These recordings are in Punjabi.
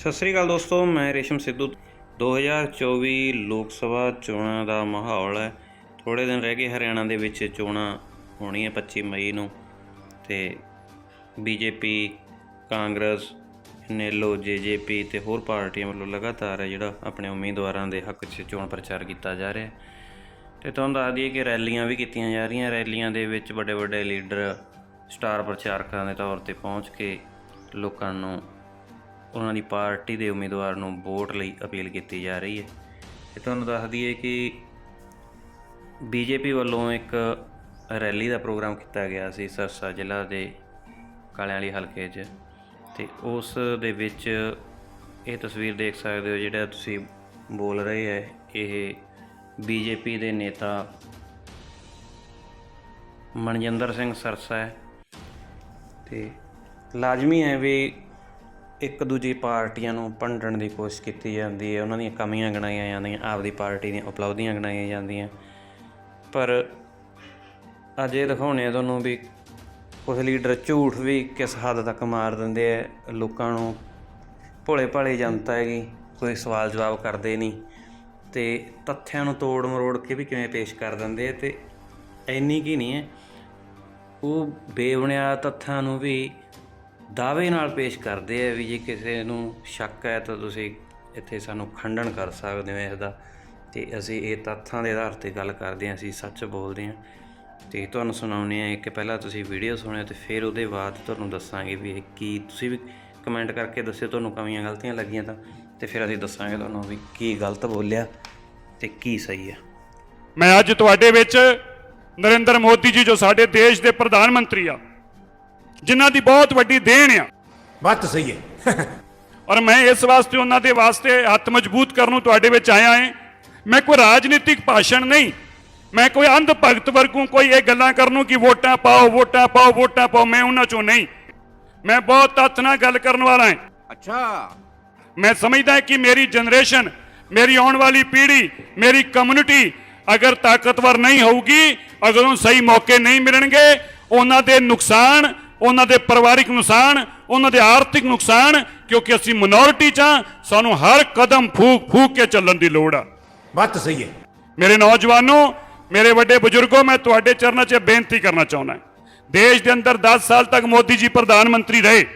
ਸਤਿ ਸ੍ਰੀ ਅਕਾਲ ਦੋਸਤੋ, ਮੈਂ ਰੇਸ਼ਮ ਸਿੱਧੂ। 2024 ਲੋਕ ਸਭਾ ਚੋਣਾਂ ਦਾ ਮਾਹੌਲ ਹੈ। ਥੋੜੇ ਦਿਨ ਰਹਿ ਗਏ ਹਰਿਆਣਾ ਦੇ ਵਿੱਚ ਚੋਣਾਂ ਹੋਣੀਆਂ 25 ਮਈ ਨੂੰ ਤੇ ਬੀਜੇਪੀ ਕਾਂਗਰਸ ਨੇਲੋ ਜੇਜੇਪੀ ਤੇ ਹੋਰ ਪਾਰਟੀਆਂ ਵੱਲੋਂ ਲਗਾਤਾਰ ਜਿਹੜਾ ਆਪਣੇ ਉਮੀਦਵਾਰਾਂ ਦੇ ਹੱਕ 'ਚ ਚੋਣ ਪ੍ਰਚਾਰ ਕੀਤਾ ਜਾ ਰਿਹਾ ਹੈ। ਤੇ ਤੁਹਾਨੂੰ ਦੱਸ ਦਈਏ ਕਿ ਰੈਲੀਆਂ ਵੀ ਕੀਤੀਆਂ ਜਾ ਰਹੀਆਂ। ਰੈਲੀਆਂ ਦੇ ਵਿੱਚ ਵੱਡੇ ਵੱਡੇ ਲੀਡਰ, ਸਟਾਰ ਪ੍ਰਚਾਰਕਾਂ ਦੇ ਤੌਰ ਤੇ ਪਹੁੰਚ ਕੇ ਲੋਕਾਂ ਨੂੰ ਉਹਨਾਂ ਦੀ ਪਾਰਟੀ ਦੇ ਉਮੀਦਵਾਰ ਨੂੰ ਵੋਟ ਲਈ ਅਪੀਲ ਕੀਤੀ ਜਾ ਰਹੀ ਹੈ। ਤੇ ਤੁਹਾਨੂੰ ਦੱਸ ਦਈਏ ਕਿ ਬੀਜੇਪੀ ਵੱਲੋਂ ਇੱਕ ਰੈਲੀ ਦਾ ਪ੍ਰੋਗਰਾਮ ਕੀਤਾ ਗਿਆ ਸੀ ਸਰਸਾ ਜ਼ਿਲ੍ਹਾ ਦੇ ਕਾਲਿਆਂ ਵਾਲੀ ਹਲਕੇ 'ਚ। ਤੇ ਉਸ ਦੇ ਵਿੱਚ ਇਹ ਤਸਵੀਰ ਦੇਖ ਸਕਦੇ ਹੋ ਜਿਹੜਾ ਤੁਸੀਂ ਬੋਲ ਰਹੇ ਹੈ, ਇਹ ਬੀਜੇਪੀ ਦੇ ਨੇਤਾ ਮਨਜਿੰਦਰ ਸਿੰਘ ਸਰਸਾ ਹੈ। ਤੇ ਲਾਜ਼ਮੀ ਹੈ ਵੀ ਇੱਕ ਦੂਜੀ ਪਾਰਟੀਆਂ ਨੂੰ ਭੰਡਣ ਦੀ ਕੋਸ਼ਿਸ਼ ਕੀਤੀ ਜਾਂਦੀ ਹੈ। ਉਹਨਾਂ ਦੀਆਂ ਕਮੀਆਂ ਗਿਣਾਈਆਂ ਜਾਂਦੀਆਂ, ਆਪਦੀ ਪਾਰਟੀ ਦੀਆਂ ਉਪਲਬਧੀਆਂ ਗਿਣਾਈਆਂ ਜਾਂਦੀਆਂ। ਪਰ ਅੱਜ ਇਹ ਦਿਖਾਉਣੇ ਆ ਤੁਹਾਨੂੰ ਵੀ ਕੁਝ ਲੀਡਰ ਝੂਠ ਵੀ ਕਿਸ ਹੱਦ ਤੱਕ ਮਾਰ ਦਿੰਦੇ ਆ। ਲੋਕਾਂ ਨੂੰ ਭੋਲੇ ਭਾਲੇ ਜਨਤਾ ਹੈਗੀ, ਕੋਈ ਸਵਾਲ ਜਵਾਬ ਕਰਦੇ ਨਹੀਂ। ਤੇ ਤੱਥਿਆਂ ਨੂੰ ਤੋੜ ਮਰੋੜ ਕੇ ਵੀ ਕਿਵੇਂ ਪੇਸ਼ ਕਰ ਦਿੰਦੇ ਆ ਤੇ ਇੰਨੀ ਕੀ ਨਹੀਂ ਹੈ। ਉਹ ਬੇਬੁਨਿਆਦ ਤੱਥਾਂ ਨੂੰ ਵੀ ਦਾਅਵੇ ਨਾਲ ਪੇਸ਼ ਕਰਦੇ ਆ ਵੀ ਜੇ ਕਿਸੇ ਨੂੰ ਸ਼ੱਕ ਹੈ ਤਾਂ ਤੁਸੀਂ ਇੱਥੇ ਸਾਨੂੰ ਖੰਡਨ ਕਰ ਸਕਦੇ ਹੋ ਇਸ ਦਾ ਤੇ ਅਸੀਂ ਇਹ ਤੱਥਾਂ ਦੇ ਆਧਾਰ ਤੇ ਗੱਲ ਕਰਦੇ ਹਾਂ, ਅਸੀਂ ਸੱਚ ਬੋਲਦੇ ਹਾਂ। ਤੇ ਤੁਹਾਨੂੰ ਸੁਣਾਉਂਦੇ ਆ ਕਿ ਪਹਿਲਾਂ ਤੁਸੀਂ ਵੀਡੀਓ ਸੁਣਿਓ ਤੇ ਫਿਰ ਉਹਦੇ ਬਾਅਦ ਤੁਹਾਨੂੰ ਦੱਸਾਂਗੇ ਵੀ ਇਹ ਕੀ, ਤੁਸੀਂ ਵੀ ਕਮੈਂਟ ਕਰਕੇ ਦੱਸਿਓ ਤੁਹਾਨੂੰ ਕਮੀਆਂ ਗਲਤੀਆਂ ਲੱਗੀਆਂ ਤਾਂ, ਤੇ ਫਿਰ ਅਸੀਂ ਦੱਸਾਂਗੇ ਤੁਹਾਨੂੰ ਵੀ ਕੀ ਗਲਤ ਬੋਲਿਆ ਤੇ ਕੀ ਸਹੀ ਹੈ ਮੈਂ ਅੱਜ ਤੁਹਾਡੇ ਵਿੱਚ ਨਰਿੰਦਰ ਮੋਦੀ ਜੀ ਜੋ ਸਾਡੇ ਦੇਸ਼ ਦੇ ਪ੍ਰਧਾਨ ਮੰਤਰੀ ਆ ਜਿਨ੍ਹਾਂ ਦੀ ਬਹੁਤ ਵੱਡੀ ਦੇਣ ਆ। ਬਾਤ ਸਹੀ ਹੈ। ਔਰ ਮੈਂ ਇਸ ਵਾਸਤੇ ਉਹਨਾਂ ਦੇ ਵਾਸਤੇ ਹੱਥ ਮਜ਼ਬੂਤ ਕਰਨ ਨੂੰ ਤੁਹਾਡੇ ਵਿੱਚ ਆਇਆ ਹਾਂ। ਮੈਂ ਕੋਈ ਰਾਜਨੀਤਿਕ ਭਾਸ਼ਣ ਨਹੀਂ। ਮੈਂ ਕੋਈ ਅੰਧ ਭਗਤ ਵਰਗੂ ਕੋਈ ਇਹ ਗੱਲਾਂ ਕਰਨ ਨੂੰ ਕਿ ਵੋਟਾਂ ਪਾਓ ਵੋਟਾਂ ਪਾਓ ਵੋਟਾਂ ਪਾਓ ਮੈਂ ਉਹਨਾਂ ਚੋਂ ਨਹੀਂ। ਮੈਂ ਬਹੁਤ ਤੱਥ ਨਾਲ ਗੱਲ ਕਰਨ ਵਾਲਾ ਹਾਂ। ਅੱਛਾ। ਮੈਂ ਸਮਝਦਾ ਹਾਂ ਕਿ ਮੇਰੀ ਜਨਰੇਸ਼ਨ ਮੇਰੀ ਆਉਣ ਵਾਲੀ ਪੀੜ੍ਹੀ ਮੇਰੀ ਕਮਿਊਨਿਟੀ ਅਗਰ ਤਾਕਤਵਰ ਨਹੀਂ ਹੋਊਗੀ ਅਗਰ ਉਹਨੂੰ ਸਹੀ ਮੌਕੇ ਨਹੀਂ ਮਿਲਣਗੇ ਉਹਨਾਂ ਦੇ ਨੁਕਸਾਨ ਉਹਨਾਂ ਦੇ ਪਰਿਵਾਰਿਕ ਨੁਕਸਾਨ ਉਹਨਾਂ ਦੇ ਆਰਥਿਕ ਨੁਕਸਾਨ ਕਿਉਂਕਿ ਅਸੀਂ ਮਿਨੋਰਿਟੀ ਚ ਸਾਨੂੰ ਹਰ ਕਦਮ ਫੂਕ ਫੂਕ ਕੇ ਚੱਲਣ ਦੀ ਲੋੜ ਆ। ਬਾਤ ਸਹੀ ਹੈ। ਮੇਰੇ ਨੌਜਵਾਨੋ ਮੇਰੇ ਵੱਡੇ ਬਜ਼ੁਰਗੋ ਮੈਂ ਤੁਹਾਡੇ ਚਰਨਾਂ 'ਚ ਬੇਨਤੀ ਕਰਨਾ ਚਾਹੁੰਦਾ ਦੇਸ਼ ਦੇ ਅੰਦਰ 10 ਸਾਲ ਤੱਕ ਮੋਦੀ ਜੀ ਪ੍ਰਧਾਨ ਮੰਤਰੀ ਰਹੇ।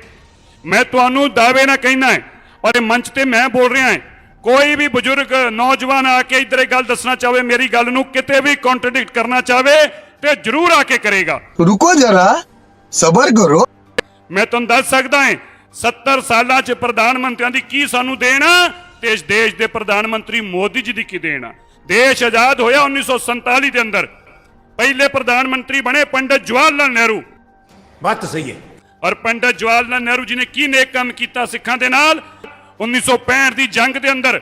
ਮੈਂ ਤੁਹਾਨੂੰ ਦਾਅਵੇ ਨਾਲ ਕਹਿਣਾ ਹੈ ਔਰ ਇਹ ਮੰਚ ਤੇ ਮੈਂ ਬੋਲ ਰਿਹਾ ਹਾਂ ਕੋਈ ਵੀ ਬਜ਼ੁਰਗ ਨੌਜਵਾਨ ਆ ਕੇ ਇਧਰੇ ਗੱਲ ਦੱਸਣਾ ਚਾਹਵੇ ਮੇਰੀ ਗੱਲ ਨੂੰ ਕਿਤੇ ਵੀ ਕੰਟਰਡਿਕਟ ਕਰਨਾ ਚਾਹਵੇ ਤੇ ਜ਼ਰੂਰ ਆ ਕੇ ਕਰੇਗਾ। ਰੁਕੋ ਜਰਾ। ਸਬਰ ਕਰੋ। ਮੈਂ ਤੁਹਾਨੂੰ ਦੱਸ ਸਕਦਾ ਹਾਂ 70 ਸਾਲਾਂ 'ਚ ਪ੍ਰਧਾਨ ਮੰਤਰੀਆਂ ਦੀ ਕੀ ਸਾਨੂੰ ਦੇਣਾ ਤੇ ਇਸ ਦੇਸ਼ ਦੇ ਪ੍ਰਧਾਨ ਮੰਤਰੀ ਮੋਦੀ ਜੀ ਦੀ ਕੀ ਦੇਣਾ ਦੇਸ਼ ਆਜ਼ਾਦ ਹੋਇਆ 1947 ਦੇ ਅੰਦਰ। ਪਹਿਲੇ ਪ੍ਰਧਾਨ ਮੰਤਰੀ ਬਣੇ ਪੰਡਤ ਜਵਾਹਰ ਲਾਲ ਨਹਿਰੂ। ਬਾਤ ਸਹੀ ਹੈ। ਔਰ ਪੰਡਤ ਜਵਾਹਰ ਲਾਲ ਨਹਿਰੂ ਜੀ ਨੇ ਕੀ ਨੇਕ ਕੰਮ ਕੀਤਾ ਸਿੱਖਾਂ ਦੇ ਨਾਲ? 1965 ਦੀ ਜੰਗ ਦੇ ਅੰਦਰ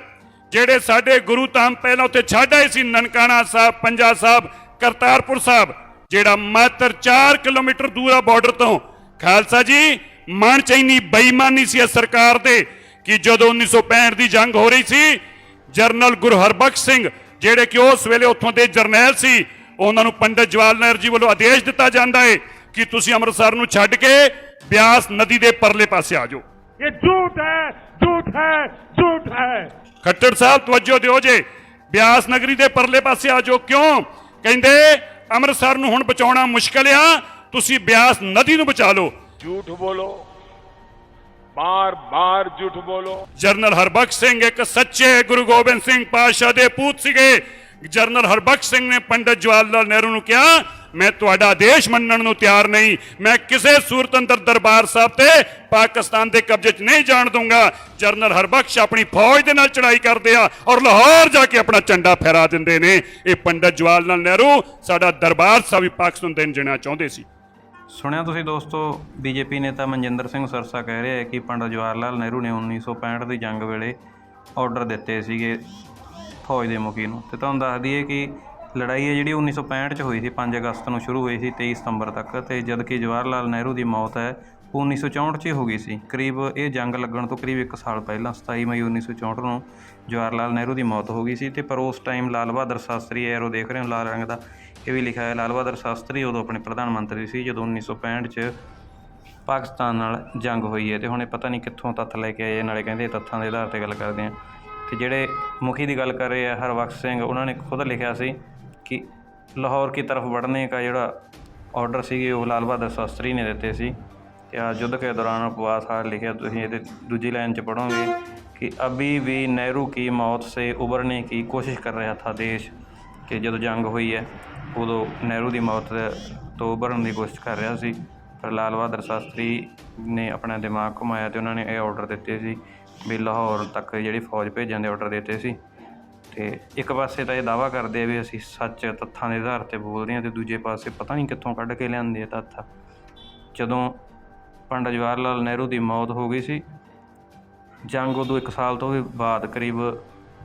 ਜਿਹੜੇ ਸਾਡੇ ਗੁਰੂ ਧਾਮ ਪਹਿਲਾਂ ਉੱਥੇ ਛੱਡ ਆਏ ਸੀ ਨਨਕਾਣਾ ਸਾਹਿਬ ਪੰਜਾ ਸਾਹਿਬ ਕਰਤਾਰਪੁਰ ਸਾਹਿਬ। ਜਿਹੜਾ ਮਾਤਰ 4 ਕਿਲੋਮੀਟਰ ਦੂਰ ਆ ਬਾਰਡਰ ਤੋਂ। ਖਾਲਸਾ ਜੀ ਮਨ ਚ ਇੰਨੀ ਬੇਈਮਾਨੀ ਸੀ ਸਰਕਾਰ ਦੇ ਕਿ ਜਦੋਂ 1965 ਦੀ ਜੰਗ ਹੋ ਰਹੀ ਸੀ ਜਰਨਲ ਗੁਰੂ ਹਰਬਖਸ਼ ਸਿੰਘ ਜਿਹੜੇ ਕਿ ਉਸ ਵੇਲੇ ਉੱਥੋਂ ਦੇ ਜਰਨੈਲ ਸੀ ਉਹਨਾਂ ਨੂੰ ਪੰਡਤ ਜਵਾਹਰ ਲਾਲ ਜੀ ਵੱਲੋਂ ਆਦੇਸ਼ ਦਿੱਤਾ ਜਾਂਦਾ ਹੈ ਕਿ ਤੁਸੀਂ ਅੰਮ੍ਰਿਤਸਰ ਨੂੰ ਛੱਡ ਕੇ ਬਿਆਸ ਨਦੀ ਦੇ ਪਰਲੇ ਪਾਸੇ ਆ ਜਾਓ। ਇਹ ਝੂਠ ਹੈ ਝੂਠ ਹੈ ਝੂਠ ਹੈ। ਖੱਟੜ ਸਾਹਿਬ ਤਵੱਜੋ ਦਿਓ ਜੇ। ਬਿਆਸ ਨਗਰੀ ਦੇ ਪਰਲੇ ਪਾਸੇ ਆ ਜਾਓ। ਕਿਉਂ? ਕਹਿੰਦੇ ਅੰਮ੍ਰਿਤਸਰ ਨੂੰ ਹੁਣ ਬਚਾਉਣਾ ਮੁਸ਼ਕਲ ਆ ਤੁਸੀਂ ਬਿਆਸ ਨਦੀ ਨੂੰ ਬਚਾ ਲਓ। ਝੂਠ ਬੋਲੋ ਬਾਰ-ਬਾਰ ਝੂਠ ਬੋਲੋ। ਜਰਨਲ ਹਰਬਖਸ਼ ਸਿੰਘ ਇੱਕ ਸੱਚੇ ਗੁਰੂ ਗੋਬਿੰਦ ਸਿੰਘ ਪਾਸ਼ਾ ਦੇ ਪੂਤ ਸੀਗੇ। ਜਰਨਲ ਹਰਬਖਸ਼ ਸਿੰਘ ਨੇ ਪੰਡਤ ਜਵਾਹਰ ਲਾਲ ਨਹਿਰੂ ਨੂੰ ਕਿਹਾ ਮੈਂ ਤੁਹਾਡਾ ਆਦੇਸ਼ ਮੰਨਣ ਨੂੰ ਤਿਆਰ ਨਹੀਂ। ਮੈਂ ਕਿਸੇ ਸੂਰਤ ਅੰਦਰ ਦਰਬਾਰ ਸਾਹਿਬ ਤੇ ਪਾਕਿਸਤਾਨ ਦੇ ਕਬਜ਼ੇ 'ਚ ਨਹੀਂ ਜਾਣ ਦੂੰਗਾ ਜਰਨਲ ਹਰਬਖਸ਼ ਆਪਣੀ ਫੌਜ ਦੇ ਨਾਲ ਚੜਾਈ ਕਰਦੇ ਆ ਔਰ ਲਾਹੌਰ ਜਾ ਕੇ ਆਪਣਾ ਝੰਡਾ ਫਹਿਰਾ ਦਿੰਦੇ ਨੇ। ਇਹ ਪੰਡਤ ਜਵਾਹਰ ਲਾਲ ਨਹਿਰੂ ਸਾਡਾ ਦਰਬਾਰ ਸਾਹਿਬ ਵੀ ਪਾਕਿਸਤਾਨ ਦੇਣ ਜਾਣਾ ਚਾਹੁੰਦੇ ਸੀ। ਸੁਣਿਆ ਤੁਸੀਂ ਦੋਸਤੋ, ਬੀਜੇਪੀ ਨੇਤਾ ਮਨਜਿੰਦਰ ਸਿੰਘ ਸਰਸਾ ਕਹਿ ਰਿਹਾ ਹੈ ਕਿ ਪੰਡਤ ਜਵਾਹਰ ਲਾਲ ਨਹਿਰੂ ਨੇ 1965 ਦੀ ਜੰਗ ਵੇਲੇ ਆਰਡਰ ਦਿੱਤੇ ਸੀਗੇ ਫੌਜ ਦੇ ਮੁਖੀ ਨੂੰ। ਤੇ ਤੁਹਾਨੂੰ ਦੱਸ ਦਈਏ ਕਿ ਲੜਾਈ ਹੈ ਜਿਹੜੀ 1965 ਚ ਹੋਈ ਸੀ 5 ਅਗਸਤ ਨੂੰ ਸ਼ੁਰੂ ਹੋਈ ਸੀ 23 ਸਤੰਬਰ ਤੱਕ ਤੇ ਜਦਕਿ ਜਵਾਹਰ ਲਾਲ ਨਹਿਰੂ ਦੀ ਮੌਤ ਹੈ, ਉਹ 1964 ਚ ਹੀ ਹੋ ਗਈ ਸੀ। ਕਰੀਬ ਇਹ ਜੰਗ ਲੱਗਣ ਤੋਂ ਕਰੀਬ 1 ਸਾਲ ਪਹਿਲਾਂ 27 ਮਈ 1964 ਨੂੰ ਜਵਾਹਰ ਲਾਲ ਨਹਿਰੂ ਦੀ ਮੌਤ ਹੋ ਗਈ ਸੀ ਤੇ ਪਰ ਉਸ ਟਾਈਮ ਲਾਲ ਬਹਾਦਰ ਸ਼ਾਸਤਰੀ ਐਰੋ ਦੇਖ ਰਹੇ ਹੋ, ਲਾਲ ਰੰਗ ਦਾ, ਇਹ ਵੀ ਲਿਖਿਆ ਹੈ ਲਾਲ ਬਹਾਦਰ ਸ਼ਾਸਤਰੀ ਉਦੋਂ ਆਪਣੇ ਪ੍ਰਧਾਨ ਮੰਤਰੀ ਸੀ, ਜਦੋਂ 1965 ਚ ਪਾਕਿਸਤਾਨ ਨਾਲ ਜੰਗ ਹੋਈ ਹੈ ਤੇ ਹੁਣ ਇਹ ਪਤਾ ਨਹੀਂ ਕਿੱਥੋਂ ਤੱਥ ਲੈ ਕੇ ਆਏ ਇਹ ਨਾਲੇ ਕਹਿੰਦੇ ਤੱਥਾਂ ਦੇ ਆਧਾਰ ਤੇ ਗੱਲ ਕਰਦੇ ਆ। ਤੇ ਜਿਹੜੇ ਮੁਖੀ ਦੀ ਗੱਲ ਕਰ ਰਹੇ ਆ, ਹਰਬਖਸ਼ ਸਿੰਘ, ਉਹਨਾਂ ਨੇ ਖੁਦ ਲਿਖਿਆ ਸੀ ਕਿ ਲਾਹੌਰ ਕੀ ਤਰਫ ਵੜਨੇ ਦਾ ਜਿਹੜਾ ਆਰਡਰ ਸੀਗੇ, ਉਹ ਲਾਲ ਬਹਾਦਰ ਸ਼ਾਸਤਰੀ ਨੇ ਦਿੱਤੇ ਸੀ। ਕਿ ਆ ਯੁੱਧ ਕੇ ਦੌਰਾਨ ਉਪਵਾਸ ਹਾਰ ਲਿਖਿਆ, ਤੁਸੀਂ ਇਹਦੇ ਦੂਜੀ ਲਾਈਨ 'ਚ ਪੜੋਗੇ ਕਿ ਅਭੀ ਵੀ ਨਹਿਰੂ ਕੀ ਮੌਤ ਸੇ ਉਬਰਨੇ ਕੀ ਕੋਸ਼ਿਸ਼ ਕਰ ਰਿਹਾ ਥਾ ਦੇਸ਼। ਕਿ ਜਦੋਂ ਜੰਗ ਹੋਈ ਹੈ, ਉਦੋਂ ਨਹਿਰੂ ਦੀ ਮੌਤ ਤੋਂ ਉਭਰਨ ਦੀ ਕੋਸ਼ਿਸ਼ ਕਰ ਰਿਹਾ ਸੀ। ਪਰ ਲਾਲ ਬਹਾਦਰ ਸ਼ਾਸਤਰੀ ਨੇ ਆਪਣਾ ਦਿਮਾਗ ਘੁਮਾਇਆ ਤੇ ਉਹਨਾਂ ਨੇ ਇਹ ਆਰਡਰ ਦਿੱਤੇ ਸੀ ਵੀ ਲਾਹੌਰ ਤੱਕ ਜਿਹੜੀ ਫੌਜ ਭੇਜਣ ਦੇ ਆਰਡਰ ਦਿੱਤੇ ਸੀ। ਤੇ ਇੱਕ ਪਾਸੇ ਤਾਂ ਇਹ ਦਾਵਾ ਕਰਦੇ ਆ ਵੀ ਅਸੀਂ ਸੱਚ ਤੱਥਾਂ ਦੇ ਆਧਾਰ ਤੇ ਬੋਲਦੇ ਹਾਂ ਤੇ ਦੂਜੇ ਪਾਸੇ ਪਤਾ ਨਹੀਂ ਕਿੱਥੋਂ ਕੱਢ ਕੇ ਲਿਆਂਦੇ ਆ ਤੱਥ। ਜਦੋਂ ਪੰਡਿਤ ਜਵਾਹਰ ਲਾਲ ਨਹਿਰੂ ਦੀ ਮੌਤ ਹੋ ਗਈ ਸੀ, ਜੰਗ ਉਦੋਂ 1 ਸਾਲ ਤੋਂ ਵੀ ਬਾਅਦ, ਕਰੀਬ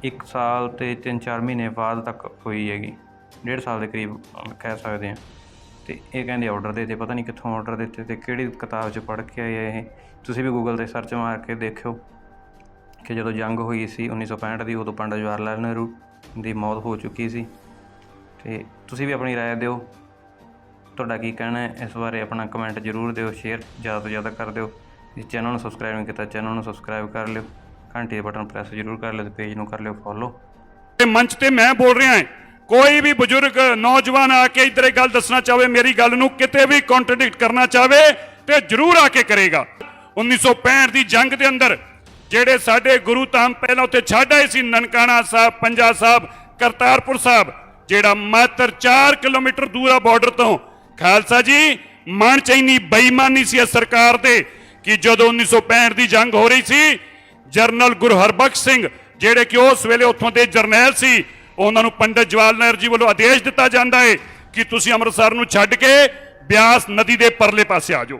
1 ਸਾਲ ਤੇ 3-4 ਮਹੀਨੇ ਬਾਅਦ ਤੱਕ ਹੋਈ ਹੈਗੀ। ਡੇਢ ਸਾਲ ਦੇ ਕਰੀਬ ਕਹਿ ਸਕਦੇ ਹਾਂ। ਤੇ ਇਹ ਕਹਿੰਦੇ ਆਰਡਰ ਦੇ ਤੇ ਪਤਾ ਨਹੀਂ ਕਿੱਥੋਂ ਆਰਡਰ ਦਿੱਤੇ ਤੇ ਕਿਹੜੀ ਕਿਤਾਬ 'ਚ ਪੜ੍ਹ ਕੇ ਆਏ ਇਹ। ਤੁਸੀਂ ਵੀ ਗੂਗਲ ਤੇ ਸਰਚ ਮਾਰ ਕੇ ਦੇਖਿਓ। ਕਿ ਜਦੋਂ ਜੰਗ ਹੋਈ ਸੀ 1965 ਦੀ ਉਦੋਂ ਪੰਡਿਤ ਜਵਾਹਰ ਲਾਲ ਨਹਿਰੂ ਦੀ ਮੌਤ ਹੋ ਚੁੱਕੀ ਸੀ ਤੇ ਤੁਸੀਂ ਵੀ ਆਪਣੀ رائے ਦਿਓ ਤੁਹਾਡਾ ਕੀ ਕਹਿਣਾ ਹੈ ਇਸ ਬਾਰੇ ਆਪਣਾ ਕਮੈਂਟ ਜ਼ਰੂਰ ਦਿਓ ਸ਼ੇਅਰ ਜ਼ਿਆਦਾ ਤੋਂ ਜ਼ਿਆਦਾ ਕਰ ਦਿਓ ਇਸ ਚੈਨਲ ਨੂੰ ਸਬਸਕ੍ਰਾਈਬ ਨਹੀਂ ਕੀਤਾ ਚੈਨਲ ਨੂੰ ਸਬਸਕ੍ਰਾਈਬ ਕਰ ਲਿਓ ਘੰਟੀ ਦੇ ਬਟਨ ਪ੍ਰੈਸ ਜ਼ਰੂਰ ਕਰ ਲਿਓ ਤੇ ਪੇਜ ਨੂੰ ਕਰ ਲਿਓ ਫੋਲੋ ਤੇ ਮੰਚ ਤੇ ਮੈਂ ਬੋਲ ਰਿਹਾ ਹਾਂ ਕੋਈ ਵੀ ਬਜ਼ੁਰਗ ਨੌਜਵਾਨ ਆ ਕੇ ਇੱਧਰ ਇਹ ਗੱਲ ਦੱਸਣਾ ਚਾਹਵੇ ਮੇਰੀ ਗੱਲ ਨੂੰ ਕਿਤੇ ਵੀ ਕੰਟਰਡਿਕਟ ਕਰਨਾ ਚਾਹਵੇ ਤੇ ਜ਼ਰੂਰ ਆ ਕੇ ਕਰੇਗਾ 1965 ਦੀ ਜੰਗ ਦੇ ਅੰਦਰ ਜਿਹੜੇ ਸਾਡੇ ਗੁਰੂ ਧਾਮ ਪਹਿਲਾਂ ਉੱਥੇ ਛੱਡ ਆਏ ਸੀ, ਨਨਕਾਣਾ ਸਾਹਿਬ, ਪੰਜਾ ਸਾਹਿਬ, ਕਰਤਾਰਪੁਰ ਸਾਹਿਬ, ਜਿਹੜਾ ਮਾਤਰ 4 ਕਿਲੋਮੀਟਰ ਦੂਰ ਆ ਬਾਰਡਰ ਤੋਂ। ਖਾਲਸਾ ਜੀ ਮਨ ਚ ਇੰਨੀ ਬੇਈਮਾਨੀ ਸੀ ਇਸ ਸਰਕਾਰ ਦੇ ਕਿ ਜਦੋਂ 1965 ਦੀ ਜੰਗ ਹੋ ਰਹੀ ਸੀ, ਜਰਨਲ ਗੁਰੂ ਹਰਬਖਸ਼ ਸਿੰਘ, ਜਿਹੜੇ ਕਿ ਉਸ ਵੇਲੇ ਉੱਥੋਂ ਦੇ ਜਰਨੈਲ ਸੀ, ਉਹਨਾਂ ਨੂੰ ਪੰਡਿਤ ਜਵਾਹਰ ਨਹਿਰ ਜੀ ਵੱਲੋਂ ਆਦੇਸ਼ ਦਿੱਤਾ ਜਾਂਦਾ ਹੈ ਕਿ ਤੁਸੀਂ ਅੰਮ੍ਰਿਤਸਰ ਨੂੰ ਛੱਡ ਕੇ ਬਿਆਸ ਨਦੀ ਦੇ ਪਰਲੇ ਪਾਸੇ ਆ ਜਾਓ।